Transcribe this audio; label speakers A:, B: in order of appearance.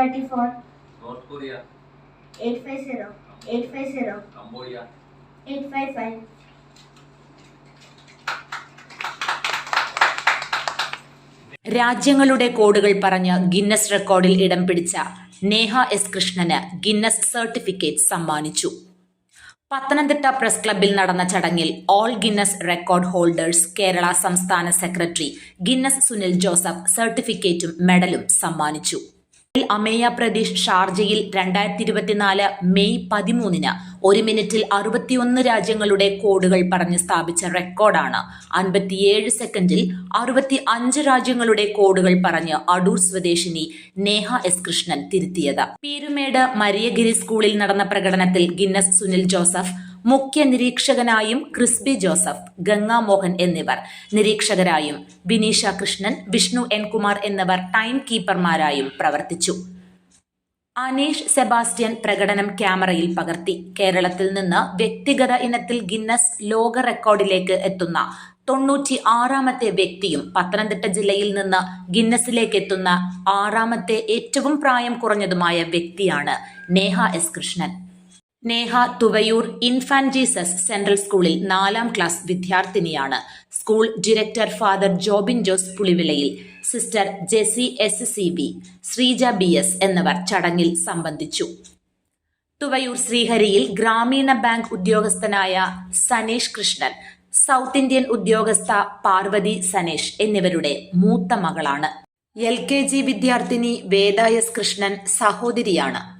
A: Thirty four.
B: North Korea.
A: Eight five zero. Eight five zero.
B: Cambodia.
A: Eight five five.
C: രാജ്യങ്ങളുടെ കോഡുകൾ പറഞ്ഞ് Guinness റെക്കോർഡിൽ ഇടം പിടിച്ച നേഹ എസ് കൃഷ്ണന് ഗിന്നസ് സർട്ടിഫിക്കറ്റ് സമ്മാനിച്ചു പത്തനംതിട്ട പ്രസ് ക്ലബിൽ നടന്ന ചടങ്ങിൽ all Guinness record holders Kerala സംസ്ഥാന സെക്രട്ടറി ഗിന്നസ് സുനിൽ ജോസഫ് സർട്ടിഫിക്കറ്റും മെഡലും സമ്മാനിച്ചു അമേയ പ്രദേശ് ഷാർജയിൽ രണ്ടായിരത്തി ഇരുപത്തിനാല് മെയ് പതിമൂന്നിന് ഒരു മിനിറ്റിൽ അറുപത്തിയൊന്ന് രാജ്യങ്ങളുടെ കോഡുകൾ പറഞ്ഞ് സ്ഥാപിച്ച റെക്കോർഡാണ്. അൻപത്തിയേഴ് സെക്കൻഡിൽ അറുപത്തി അഞ്ച് രാജ്യങ്ങളുടെ കോഡുകൾ പറഞ്ഞ് അടൂർ സ്വദേശിനി നേഹ എസ് കൃഷ്ണൻ തിരുത്തിയത്. പീരുമേട് മരിയഗിരി സ്കൂളിൽ നടന്ന പ്രകടനത്തിൽ ഗിന്നസ് സുനിൽ ജോസഫ് മുഖ്യ നിരീക്ഷകനായും ക്രിസ്ബി ജോസഫ് ഗംഗാമോഹൻ എന്നിവർ. നിരീക്ഷകരായും ബിനീഷ കൃഷ്ണൻ വിഷ്ണു എൻ കുമാർ എന്നിവർ ടൈം കീപ്പർമാരായും പ്രവർത്തിച്ചു. അനീഷ് സെബാസ്റ്റ്യൻ പ്രകടനം ക്യാമറയിൽ പകർത്തി. കേരളത്തിൽ നിന്ന് വ്യക്തിഗത ഇനത്തിൽ ഗിന്നസ് ലോക റെക്കോർഡിലേക്ക് എത്തുന്ന തൊണ്ണൂറ്റി ആറാമത്തെ വ്യക്തിയും പത്തനംതിട്ട ജില്ലയിൽ നിന്ന് ഗിന്നസിലേക്ക് എത്തുന്ന ആറാമത്തെ ഏറ്റവും പ്രായം കുറഞ്ഞതുമായ വ്യക്തിയാണ് Neha S Krishnan. Neha Thuvayoor infant Jesus central സ്കൂളിൽ നാലാം ക്ലാസ് വിദ്യാർത്ഥിനിയാണ്. School director father Jobin Jose Pulivilayil sister Jessy S C B Sreeja B S എന്നിവർ ചടങ്ങിൽ സംബന്ധിച്ചു. തുവയൂർ ശ്രീഹരിയിൽ ഗ്രാമീണ ബാങ്ക് ഉദ്യോഗസ്ഥനായ സനേഷ് കൃഷ്ണൻ സൗത്ത് ഇന്ത്യൻ ഉദ്യോഗസ്ഥ പാർവതി സനേഷ് എന്നിവരുടെ മൂത്ത മകളാണ്. എൽ കെ ജി വിദ്യാർത്ഥിനി വേദായസ് കൃഷ്ണൻ സഹോദരിയാണ്.